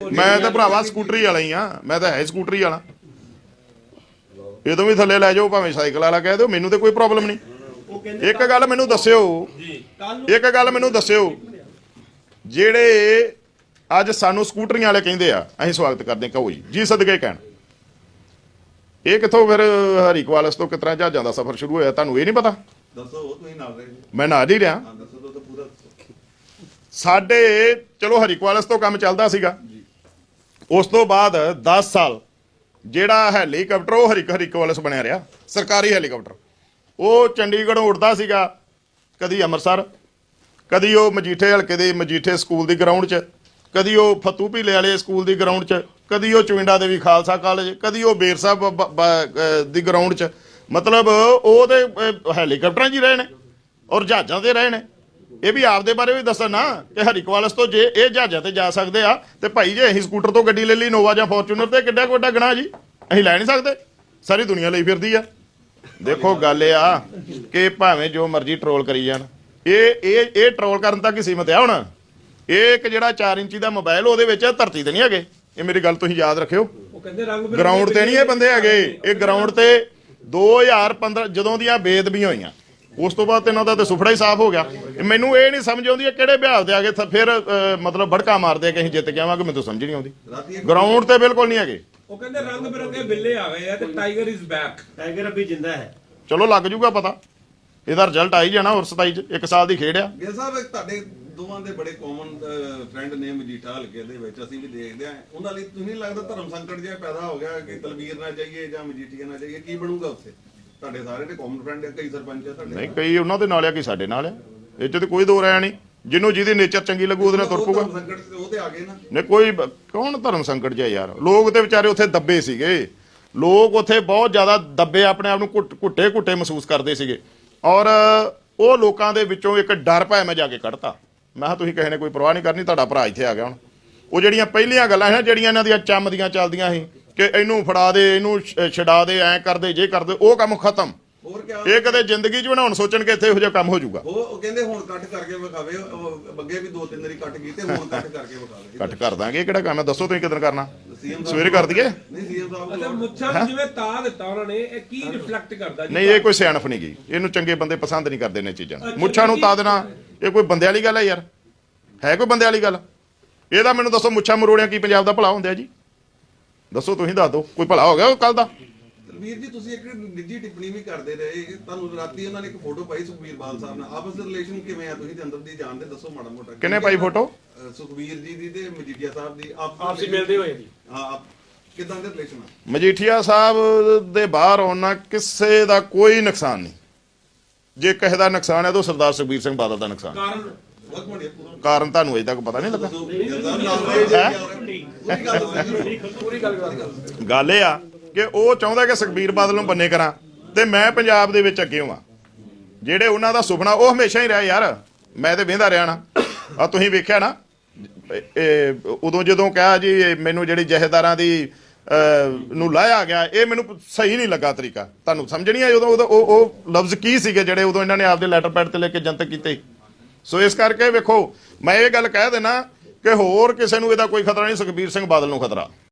ਮੈਂ ਤਾਂ ਭਰਾਵਾ ਸਕੂਟਰੀ ਵਾਲਾ ਹੀ ਆ ਮੈਂ ਤਾਂ ਹੈ ਸਕੂਟਰੀ ਵਾਲਾ। ਇਹ ਤੋਂ ਵੀ ਥੱਲੇ ਲੈ ਜਾਓ ਭਾਵੇਂ ਸਾਈਕਲ ਵਾਲਾ ਕਹਿ ਦਿਓ ਮੈਨੂੰ ਤੇ ਕੋਈ ਪ੍ਰੋਬਲਮ ਨਹੀਂ। ਇੱਕ ਗੱਲ ਮੈਨੂੰ ਦੱਸਿਓ ਇੱਕ ਗੱਲ ਮੈਨੂੰ ਦੱਸਿਓ ਜਿਹੜੇ ਅੱਜ ਸਾਨੂੰ ਸਕੂਟਰੀਆਂ ਵਾਲੇ ਕਹਿੰਦੇ ਆ ਅਸੀਂ ਸਵਾਗਤ ਕਰਦੇ ਕਹੋ ਜੀ ਜੀ ਸਦਕੇ ਕਹਿਣ। ਇਹ ਕਿੱਥੋਂ ਫਿਰ ਹਰੀਕਵਾਲਸ ਤੋਂ ਕਿਤਨਾ ਜਹਾਜ਼ਾਂ ਦਾ ਸਫ਼ਰ ਸ਼ੁਰੂ ਹੋਇਆ ਤੁਹਾਨੂੰ ਇਹ ਨਹੀਂ ਪਤਾ? ਦੱਸੋ ਉਹ ਤੁਸੀਂ ਨਾਲ ਰਹੇ ਜੀ। ਮੈਂ ਨਾਲ ਹੀ ਰਿਹਾ ਸਾਡੇ ਚਲੋ ਹਰੀਕਵਾਲਸ ਤੋਂ ਕੰਮ ਚੱਲਦਾ ਸੀਗਾ। ਉਸ ਤੋਂ ਬਾਅਦ 10 ਸਾਲ ਜਿਹੜਾ ਹੈਲੀਕਾਪਟਰ, ਉਹ ਹਰੀ ਹਰੀਕਵਾਲਸ ਬਣਿਆ ਰਿਹਾ, ਸਰਕਾਰੀ ਹੈਲੀਕਾਪਟਰ। ਉਹ ਚੰਡੀਗੜ੍ਹੋਂ ਉੱਡਦਾ ਸੀਗਾ, ਕਦੀ ਅੰਮ੍ਰਿਤਸਰ, ਕਦੀ ਉਹ ਮਜੀਠੇ ਹਲਕੇ ਦੇ ਮਜੀਠੇ ਸਕੂਲ ਦੀ ਗਰਾਊਂਡ 'ਚ, ਕਦੀ ਉਹ ਫਤੂ ਭੀਲੇ ਵਾਲੇ ਸਕੂਲ ਦੀ ਗਰਾਊਂਡ 'ਚ, ਕਦੀ ਉਹ ਚੁਇੰਡਾ ਦੇਵੀ ਖਾਲਸਾ ਕਾਲਜ, ਕਦੀ ਉਹ ਬੇਰ ਸਾਹਿਬ ਦੀ ਗਰਾਊਂਡ 'ਚ। ਮਤਲਬ ਉਹ ਤੇ ਹੈਲੀਕਾਪਟਰਾਂ 'ਚ ਹੀ ਰਹੇ ਨੇ ਔਰ ਜਹਾਜ਼ਾਂ ਤੇ ਰਹੇ ਨੇ। ਇਹ ਵੀ ਆਪਦੇ ਬਾਰੇ ਵੀ ਦੱਸਣ ਨਾ ਕਿ ਹਰੀਕਵਾਲਸ ਤੋਂ ਜੇ ਇਹ ਜਹਾਜ਼ਾਂ ਤੇ ਜਾ ਸਕਦੇ ਆ ਤੇ ਭਾਈ ਜੇ ਅਸੀਂ ਸਕੂਟਰ ਤੋਂ ਗੱਡੀ ਲੈ ਲਈ ਨੋਵਾ ਜਾਂ ਫੋਰਚੂਨਰ ਤੇ ਕਿੱਡਾ ਵੱਡਾ ਗਣਾ ਜੀ? ਅਸੀਂ ਲੈ ਨਹੀਂ ਸਕਦੇ। ਸਾਰੀ ਦੁਨੀਆ ਲਈ ਫਿਰਦੀ ਆ। ਦੇਖੋ ਗੱਲ ਇਹ ਆ ਕਿ ਭਾਵੇਂ ਜੋ ਮਰਜ਼ੀ ਟਰੋਲ ਕਰੀ ਜਾਣ। ਇਹ ਇਹ ਇਹ ਟਰੋਲ ਕਰਨ ਤੱਕ ਹੀ ਸੀਮਤ ਆ ਹੁਣ। ਇਹ ਇੱਕ ਜਿਹੜਾ 4 ਇੰਚੀ ਦਾ ਮੋਬਾਈਲ ਉਹਦੇ ਵਿੱਚ ਧਰਤੀ ਤੇ ਨਹੀਂ ਹੈਗੇ। ਇਹ ਮੇਰੀ ਗੱਲ ਤੁਸੀਂ ਯਾਦ ਰੱਖਿਓ। ਗਰਾਊਂਡ ਤੇ ਨਹੀਂ ਇਹ ਬੰਦੇ ਹੈਗੇ। ਇਹ ਗਰਾਊਂਡ ਤੇ 2015 ਜਦੋਂ ਦੀਆਂ ਬੇਦਬੀਆਂ ਹੋਈਆਂ ਉਸ ਤੋਂ ਬਾਅਦ ਇਹਨਾਂ ਦਾ ਤੇ ਸੁਫੜਾ ਹੀ ਸਾਫ਼ ਹੋ ਗਿਆ। ਮੈਨੂੰ ਇਹ ਨਹੀਂ ਸਮਝ ਆਉਂਦੀ ਕਿਹੜੇ ਵਿਹਾਵ ਦੇ ਆਗੇ ਫਿਰ ਮਤਲਬ ਭੜਕਾ ਮਾਰਦੇ ਕਿ ਅਸੀਂ ਜਿੱਤ ਕੇ ਆਵਾਂਗੇ ਮੈਨੂੰ ਸਮਝ ਨਹੀਂ ਆਉਂਦੀ। ਗਰਾਊਂਡ ਤੇ ਬਿਲਕੁਲ ਨਹੀਂ ਹੈਗੇ। ਉਹ ਕਹਿੰਦੇ ਰੰਗ ਬਿਰੰਗੇ ਬਿੱਲੇ ਆ ਗਏ ਆ ਤੇ ਟਾਈਗਰ ਇਜ਼ ਬੈਕ ਟਾਈਗਰ ਅਭੀ ਜਿੰਦਾ ਹੈ। ਚਲੋ ਲੱਗ ਜੂਗਾ ਪਤਾ। ਇਹਦਾ ਰਿਜ਼ਲਟ ਆਈ ਜਾਣਾ ਹੋਰ 27 ਚ ਇੱਕ ਸਾਲ ਦੀ ਖੇਡ ਆ। ਵੀਰ ਸਾਹਿਬ ਤੁਹਾਡੇ ਦੋਵਾਂ ਦੇ ਬੜੇ ਕਾਮਨ ਫਰੈਂਡ ਨੇ ਮਜੀਠਾ ਹਲਕੇ ਦੇ ਵਿੱਚ ਅਸੀਂ ਵੀ ਦੇਖਦੇ ਆ ਉਹਨਾਂ ਲਈ ਤੁਹਾਨੂੰ ਲੱਗਦਾ ਧਰਮ ਸੰਕਟ ਜਿਹਾ ਪੈਦਾ ਹੋ ਗਿਆ ਕਿ ਤਲਵੀਰ ਨਾ ਚਾਹੀਏ ਜਾਂ ਮਜੀਠੀਆ ਨਾ ਜਾਈਏ? ਕੀ ਬਣੂਗਾ ਉੱਥੇ? ਤੁਹਾਡੇ ਸਾਰੇ ਦੇ ਕਾਮਨ ਫਰੈਂਡ ਕਈ ਸਰਪੰਚ ਆ ਤੁਹਾਡੇ ਨਹੀਂ ਕਈ ਉਹਨਾਂ ਦੇ ਨਾਲ ਆ ਕਈ ਸਾਡੇ ਨਾਲ ਆ। ਇਹ ਚ ਤੇ ਕੋਈ ਦੋ ਰਾਇਆ ਨਹੀਂ। ਜਿਹਨੂੰ ਜਿਹਦੀ ਨੇਚਰ ਚੰਗੀ ਲੱਗੂ ਉਹਦੇ ਨਾਲ ਤੁਰ ਪਊਗਾ। ਧਰਮ ਸੰਕਟ ਤੇ ਉਹ ਤੇ ਆ ਗਏ ਨਾ। ਨੇ ਕੋਈ ਬ- ਕੌਣ ਧਰਮ ਸੰਕਟ ਜਿਹਾ ਯਾਰ? ਲੋਕ ਤੇ ਵਿਚਾਰੇ ਉੱਥੇ ਦੱਬੇ ਸੀਗੇ। ਲੋਕ ਉੱਥੇ ਬਹੁਤ ਜ਼ਿਆਦਾ ਦੱਬੇ ਆਪਣੇ ਆਪ ਨੂੰ ਘੁੱਟ- ਘੁੱਟੇ ਘੁੱਟੇ ਮਹਿਸੂਸ ਕਰਦੇ ਸੀਗੇ। ਔਰ ਉਹ ਲੋਕਾਂ ਦੇ ਵਿੱਚੋਂ ਇੱਕ ਡਰ ਭੈ ਮੈਂ ਜਾ ਕੇ ਕੱਢਤਾ। ਮੈਂ ਕਿਹਾ ਤੁਸੀਂ ਕਿਸੇ ਨੇ ਕੋਈ ਪਰਵਾਹ ਨਹੀਂ ਕਰਨੀ ਤੁਹਾਡਾ ਭਰਾ ਇੱਥੇ ਆ ਗਿਆ ਹੁਣ। ਉਹ ਜਿਹੜੀਆਂ ਪਹਿਲੀਆਂ ਗੱਲਾਂ ਨਾ ਜਿਹੜੀਆਂ ਇਹਨਾਂ ਦੀਆਂ ਚੰਮਦੀਆਂ ਚੱਲਦੀਆਂ ਸੀ ਕਿ ਇਹਨੂੰ ਫੜਾ ਦੇ ਇਹਨੂੰ ਛ- ਛਡਾ ਦੇ ਐਂ ਕਰਦੇ ਜੇ ਕਰਦੇ ਉਹ ਕੰਮ ਖਤਮ। ਹੋਰ ਕਿਆ ਇਹ ਕਦੇ ਜ਼ਿੰਦਗੀ 'ਚ ਬਣਾਉਣ ਸੋਚਣ ਕਿ ਇੱਥੇ ਇਹੋ ਜਿਹਾ ਕੰਮ ਹੋ ਜਾਊਗਾ। ਉਹ ਕਹਿੰਦੇ ਹੁਣ ਕੱਟ ਕਰਕੇ ਵਿਖਾਵੇ ਉਹ ਅੱਗੇ ਵੀ ਦੋ ਤਿੰਨ ਵਾਰੀ ਕੱਟ ਕੀਤੇ ਹੁਣ ਕੱਟ ਕਰਕੇ ਵਿਖਾਵੇ। ਕੱਟ ਕਰ ਦਾਂਗੇ ਇਹ ਕਿਹੜਾ ਕੰਮ ਹੈ? ਦੱਸੋ ਤੁਸੀਂ ਕਿਦਾਂ ਕਰਨਾ। ਸਵੇਰੇ ਕਰ ਦਈਏ? ਨਹੀਂ ਸੀਐਮ ਸਾਹਿਬ ਅੱਛਾ ਕੋਲ ਮੁੱਛਾਂ ਨੂੰ ਜਿਵੇਂ ਤਾ ਦਿੱਤਾ ਉਹਨਾਂ ਨੇ ਇਹ ਕੀ ਰਿਫਲੈਕਟ ਕਰਦਾ ਜੀ? ਨਹੀਂ ਇਹ ਕੋਈ ਸਿਆਣਪ ਨਹੀਂ ਗਈ ਇਹਨੂੰ ਚੰਗੇ ਬੰਦੇ ਪਸੰਦ ਨਹੀਂ ਕਰਦੇ ਨੇ ਚੀਜ਼ਾਂ। ਮੁੱਛਾਂ ਨੂੰ ਤਾਂ ਦੇਣਾ ਇਹ ਕੋਈ ਬੰਦੇ ਵਾਲੀ ਗੱਲ ਹੈ ਯਾਰ। ਹੈ ਕੋਈ ਬੰਦੇ ਵਾਲੀ ਗੱਲ? ਇਹਦਾ ਮੈਨੂੰ ਦੱਸੋ ਮੁੱਛਾਂ ਮਰੋੜਿਆਂ ਕੀ ਪੰਜਾਬ ਦਾ ਭਲਾ ਹੁੰਦਾ ਜੀ? ਦੱਸੋ ਤੁਸੀਂ ਦੱਸ ਦਿਓ ਕੋਈ ਭਲਾ ਹੋ ਗਿਆ ਕੱਲ ਦਾ? ਤਲਵੀਰ ਜੀ ਤੁਸੀਂ ਇੱਕ ਨਿੱਜੀ ਟਿੱਪਣੀ ਵੀ ਕਰਦੇ ਰਹੇ ਤੁਹਾਨੂੰ ਰਾਤੀ ਉਹਨਾਂ ਨੇ ਇੱਕ ਫੋਟੋ ਪਾਈ ਸੁਖਵੀਰ ਬਾਲ ਸਾਹਿਬ ਨਾਲ ਆਪਸ ਦੇ ਰਿਲੇਸ਼ਨ ਕਿਵੇਂ ਆ ਤੁਸੀਂ ਤੇ ਅੰਦਰ ਦੀ ਜਾਣਦੇ ਦੱਸੋ ਮਾੜਾ ਮੋਟਾ ਕਿਹਨੇ ਪਾਈ ਫੋਟੋ ਸੁਖਵੀਰ ਜੀ ਦੀ ਤੇ ਮਜੀਠੀਆ ਸਾਹਿਬ ਦੀ ਆਪ ਆਪਸੀ ਮਿਲਦੇ ਹੋਏ ਜੀ ਹਾਂ ਕਿਦਾਂ ਦੇ ਰਿਲੇਸ਼ਨ ਆ ਮਜੀਠੀਆ ਸਾਹਿਬ ਦੇ ਬਾਹਰ ਆਉਣਾ ਕਿਸੇ ਦਾ ਕੋਈ ਨੁਕਸਾਨ ਨਹੀਂ ਜੇ ਕਿਸੇ ਦਾ ਨੁਕਸਾਨ ਹੈ ਤਾਂ ਸਰਦਾਰ ਸੁਖਬੀਰ ਸਿੰਘ ਬਾਦਲ ਦਾ ਨੁਕਸਾਨ ਕਾਰਨ ਕਾਰਨ ਤੁਹਾਨੂੰ ਅਜੇ ਤੱਕ ਪਤਾ ਨਹੀਂ ਲੱਗਾ ਗੱਲ ਇਹ ਆ ਕਿ ਉਹ ਚਾਹੁੰਦਾ ਕਿ ਸੁਖਬੀਰ ਬਾਦਲ ਨੂੰ ਬੰਨੇ ਕਰਾਂ ਤੇ ਮੈਂ ਪੰਜਾਬ ਦੇ ਵਿੱਚ ਅੱਗੇ ਹੋਵਾਂ। ਜਿਹੜੇ ਉਹਨਾਂ ਦਾ ਸੁਪਨਾ ਉਹ ਹਮੇਸ਼ਾ ਹੀ ਰਿਹਾ ਯਾਰ। ਮੈਂ ਤੇ ਵੇਂਦਾ ਰਿਹਾ ਨਾ। ਆ ਤੁਸੀਂ ਵੇਖਿਆ ਨਾ? ਇਹ- ਉਦੋਂ ਜਦੋਂ ਕਿਹਾ ਜੀ ਮੈਨੂੰ ਜਿਹੜੀ ਜਹੇਦਾਰਾਂ ਦੀ ਅਹ, ਨੂੰ ਲਾਇਆ ਗਿਆ ਇਹ ਮੈਨੂੰ ਸਹੀ ਨਹੀਂ ਲੱਗਾ ਤਰੀਕਾ। ਤੁਹਾਨੂੰ ਸਮਝ ਨਹੀਂ ਆਇਆ ਉਦੋਂ? ਉਹ ਉਹ ਲਫ਼ਜ਼ ਕੀ ਸੀਗੇ ਜਿਹੜੇ ਉਦੋਂ ਇਹਨਾਂ ਨੇ ਆਪਦੇ ਲੈਟਰ ਪੈਡ ਤੇ ਲੈ ਕੇ ਜਨਤਕ ਕੀਤੇ? ਸੋ ਇਸ ਕਰਕੇ ਵੇਖੋ ਮੈਂ ਇਹ ਗੱਲ ਕਹਿ ਦੇਣਾ ਕਿ ਹੋਰ ਕਿਸੇ ਨੂੰ ਇਹਦਾ ਕੋਈ ਖਤਰਾ ਨਹੀਂ ਸੁਖਬੀਰ ਸਿੰਘ ਬਾਦਲ ਨੂੰ ਖਤਰਾ।